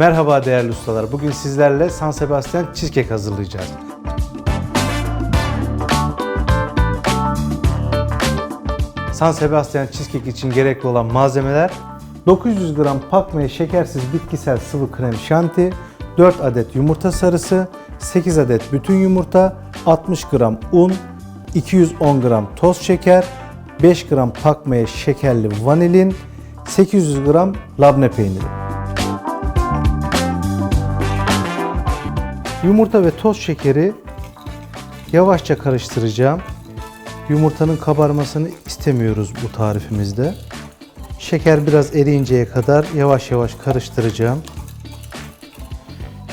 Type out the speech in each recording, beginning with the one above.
Merhaba değerli ustalar. Bugün sizlerle San Sebastian cheesecake hazırlayacağız. San Sebastian cheesecake için gerekli olan malzemeler 900 gram pakmaya şekersiz bitkisel sıvı krem şanti, 4 adet yumurta sarısı, 8 adet bütün yumurta, 60 gram un, 210 gram toz şeker, 5 gram pakmaya şekerli vanilin, 800 gram labne peyniri. Yumurta ve toz şekeri yavaşça karıştıracağım. Yumurtanın kabarmasını istemiyoruz bu tarifimizde. Şeker biraz eriyinceye kadar yavaş yavaş karıştıracağım.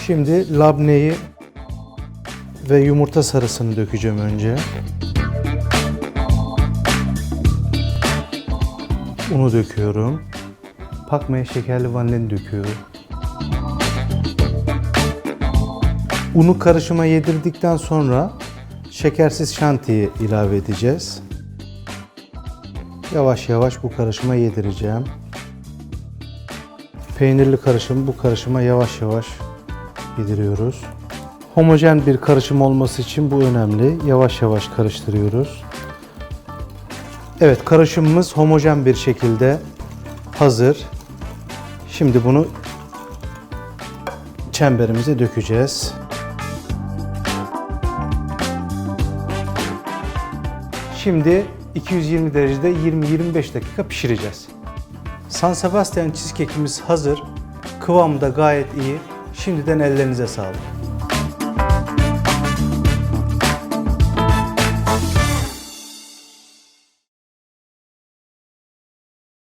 Şimdi labneyi ve yumurta sarısını dökeceğim önce. Unu döküyorum. Pakmaya şekerli vanilini döküyorum. Unu karışıma yedirdikten sonra şekersiz şantiyi ilave edeceğiz. Yavaş yavaş bu karışıma yedireceğim. Peynirli karışım bu karışıma yavaş yavaş yediriyoruz. Homojen bir karışım olması için bu önemli. Yavaş yavaş karıştırıyoruz. Evet karışımımız homojen bir şekilde hazır. Şimdi bunu çemberimize dökeceğiz. Şimdi 220 derecede 20-25 dakika pişireceğiz. San Sebastian cheesecake'imiz hazır. Kıvamı da gayet iyi. Şimdiden ellerinize sağlık.